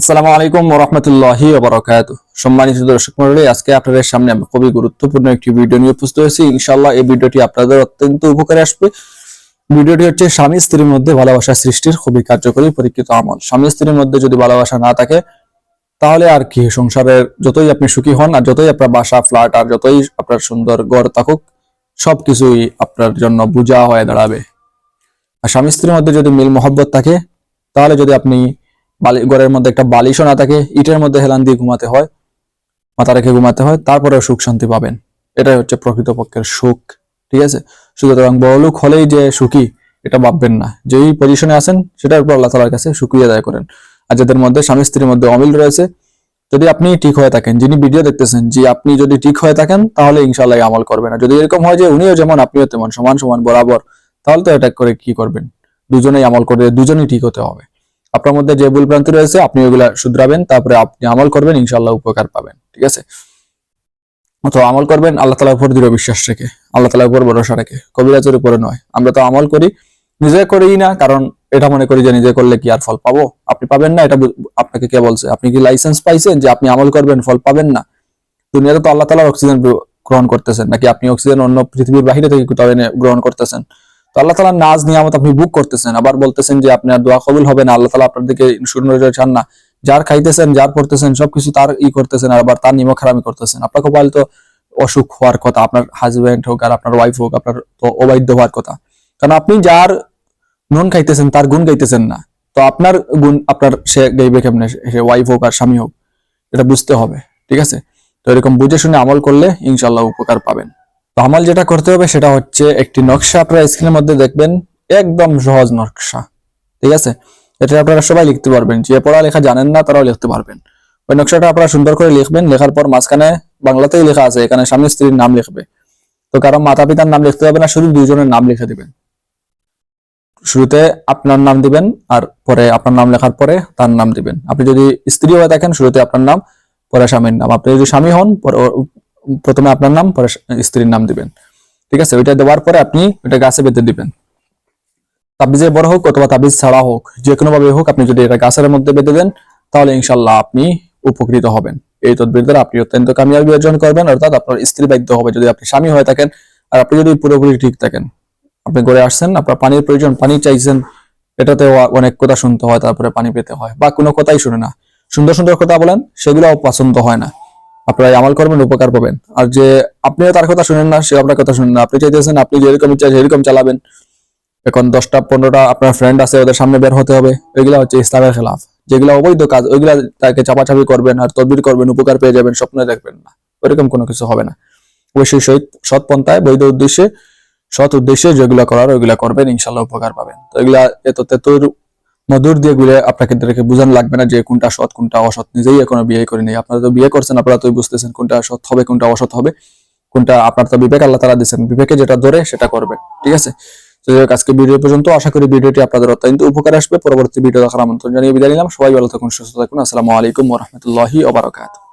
আসসালামু আলাইকুম রহমতুল্লাহি বরকাত সম্মানিত দর্শক মন্ডলী আজকে আপনাদের সামনে আমি খুবই গুরুত্বপূর্ণ একটি ভিডিও নিয়ে উপস্থিত হয়েছি। ইনশাআল্লাহ এই ভিডিওটি আপনাদের অত্যন্ত উপকারে আসবে। ভিডিওটি হচ্ছে স্বামী স্ত্রীর মধ্যে ভালোবাসা সৃষ্টির খুবই কার্যকরী পরীক্ষিত আমল। স্বামী স্ত্রীর মধ্যে যদি ভালোবাসা না থাকে, তাহলে আর কি? সংসারের যতই আপনি সুখী হন আর যতই আপনার বাসা, ফ্ল্যাট আর যতই আপনার সুন্দর ঘর থাকুক, সবকিছুই আপনার জন্য বোঝা হয়ে দাঁড়াবে। আর স্বামী স্ত্রীর মধ্যে যদি মিল মহব্বত থাকে, তাহলে যদি আপনি বালি ঘরের মধ্যে একটা বালিশও না থাকে, ইটের মধ্যে হেলান দিয়ে ঘুমাতে হয়, মাথা রেখে ঘুমাতে হয়, তারপরেও সুখ শান্তি পাবেন। এটাই হচ্ছে প্রকৃতপক্ষের সুখ, ঠিক আছে? সুতরাং বড়লোক হলেই যে সুখী, এটা ভাববেন না। যেই পজিশনে আছেন, সেটার উপর আল্লাহ তালার কাছে সুক্রিয়া আদায় করেন। আর যাদের মধ্যে স্বামী স্ত্রীর মধ্যে অমিল রয়েছে, যদি আপনি ঠিক হয়ে থাকেন, যিনি ভিডিও দেখতেছেন, যে আপনি যদি ঠিক হয়ে থাকেন, তাহলে ইনশাল্লাহ আমল করবেন না। যদি এরকম হয় যে উনিও যেমন, আপনিও তেমন, সমান সমান, বরাবর, তাহলে তো এটা করে কি করবেন? দুজনেই আমল করে দুজনেই ঠিক হতে হবে। আপনার মধ্যে যে ভুল ভ্রান্তি রয়েছে, আপনি ওইগুলা শুধরাবেন, তারপরে আপনি আমল করবেন ইনশাল্লাহ উপকার পাবেন, ঠিক আছে? তো আমল করবেন, আল্লাহ তালার উপর দৃঢ় বিশ্বাস রেখে, আল্লাহ তালার উপর ভরসা রেখে, কবিরাজের উপরে নয়। আমরা তো আমল করি, নিজে করি না, কারণ এটা মনে করি যে নিজে করলে কি আর ফল পাবো? আপনি পাবেন না, এটা আপনাকে কে বলছে? আপনি কি লাইসেন্স পাইছেন যে আপনি আমল করবেন, ফল পাবেন না? দুনিয়াতে তো আল্লাহ তালার অক্সিজেন গ্রহণ করতেছেন, নাকি আপনি অক্সিজেন অন্য পৃথিবীর বাহিরে থেকে কোথাও এনে গ্রহণ করতেছেন? তো আল্লাহ তালার নাজ নিয়ামত আপনি বুক করতেছেন, আবার বলতেছেন যে আপনার দোয়া কবুল হবে না, আল্লাহ তালা আপনার দিকে নজরে চান না। যার খাইতেছেন, যার পড়তেছেন, সবকিছু তার ই করতেছেন আর আবার তার নিমক হারামি করতেছেন। আপনার কপাল তো অসুখ হওয়ার কথা, আপনার হাজবেন্ড হোক আর আপনার ওয়াইফ হোক, আপনার তো অবাধ্য হওয়ার কথা। কারণ আপনি যার নুন খাইতেছেন, তার গুণ গাইতেছেন না। তো আপনার গুণ, আপনার সে গাইবে কেমনে? সে ওয়াইফ হোক আর স্বামী হোক, এটা বুঝতে হবে, ঠিক আছে? তো এরকম বুঝে শুনে আমল করলে ইনশাল্লাহ উপকার পাবেন। আমল যেটা করতে হবে সেটা হচ্ছে একটি নকশা। আপনারা স্ক্রিনের মধ্যে দেখবেন, একদম সহজ নকশা। ঠিক আছে? এটা আপনারা সবাই লিখতে পারবেন। যে পড়ালেখা জানেন না, তারাও লিখতে পারবেন। ওই নকশাটা আপনারা সুন্দর করে লিখবেন। লেখার পর মাঝখানে বাংলাতেই লেখা আছে, এখানে স্বামী স্ত্রীর নাম লিখবে। তো কারণ মাতা পিতার নাম লিখতে হবে না, শুধু দুইজনের নাম লিখে দিবেন। শুরুতে আপনার নাম দিবেন আর পরে আপনার নাম লেখার পরে তার নাম দিবেন। আপনি যদি স্ত্রী হয়ে থাকেন, শুরুতে আপনার নাম, পরে স্বামীর নাম। আপনি যদি স্বামী হন প্রথমে আপনার নাম, পরে স্ত্রীর নাম দিবেন। ঠিক আছে? ওইটা দেওয়ার পরে আপনি ওইটা গাছে বেঁধে দিবেন। তাবিজে বড় হোক অথবা তাবিজ ছাড়া হোক যে কোনো ভাবে হোক, আপনি যদি এটা গাছের মধ্যে বেঁধে দেন, তাহলে ইনশাল্লাহ আপনি উপকৃত হবেন। এই তদবির দ্বারা আপনি অত্যন্ত কামিয়াবি অর্জন করবেন, অর্থাৎ আপনার স্ত্রী বাধ্য হবে যদি আপনি স্বামী হয়ে থাকেন, আর আপনি যদি পুরোপুরি ঠিক থাকেন। আপনি ঘরে আসছেন, আপনার পানির প্রয়োজন, পানি চাইছেন এটাতে অনেক কথা শুনতে হয়, তারপরে পানি পেতে হয়, বা কোনো কথাই শুনে না। সুন্দর সুন্দর কথা বলেন সেগুলোও পছন্দ হয় না। আপনারা আমল করবেন, উপকার পাবেন। আর যে আপনিও তার কথা শুনেন না সে আপনার কথা শুনেন না। আপনি চাইতেছেন, আপনি যেরকম ইচ্ছা সেরকম চালাবেন। এখন দশটা, পনেরোটা আপনার ফ্রেন্ড আছে, ওদের সামনে বের হতে হবে। ওইগুলা হচ্ছে ইসলামের খেলাফ। যেগুলো অবৈধ কাজ, ওইগুলা তাকে চাপাচাপি করবেন আর তদবির করবেন, উপকার পেয়ে যাবেন, স্বপ্নে দেখবেন না। ওইরকম কোনো কিছু হবে না। অবশ্যই সৎ সৎ পন্থায়, বৈধ উদ্দেশ্যে, সৎ উদ্দেশ্যে যেগুলো করার, ওইগুলা করবেন ইনশাল্লাহ উপকার পাবেন। তো এগুলা এত তেতুর মধুর দিয়ে গুলে আপনাকে দেখে বোঝানো লাগবে না যে কোনটা সৎ কোনটা অসৎ। নিজেই এখনও বিয়ে করে নেই। আপনারা তো বিয়ে করছেন আপনারা তো বুঝতেছেন কোনটা সৎ হবে কোনটা অসৎ হবে। কোনটা আপনার তো বিবেক আল্লাহ তারা দিচ্ছেন বিবেকে যেটা ধরে সেটা করবে। ঠিক আছে? তো যাই হোক, আজকে ভিডিও পর্যন্ত। আশা করি ভিডিওটি আপনাদের অত্যন্ত উপকার আসবে। পরবর্তী ভিডিও দেখার আমন্ত্রণ জানিয়ে বিদায় নিলাম। সবাই ভালো থাকুন সুস্থ থাকুন। আসসালামু আলাইকুম রহমতুল্লাহি ওবরাকাতুহ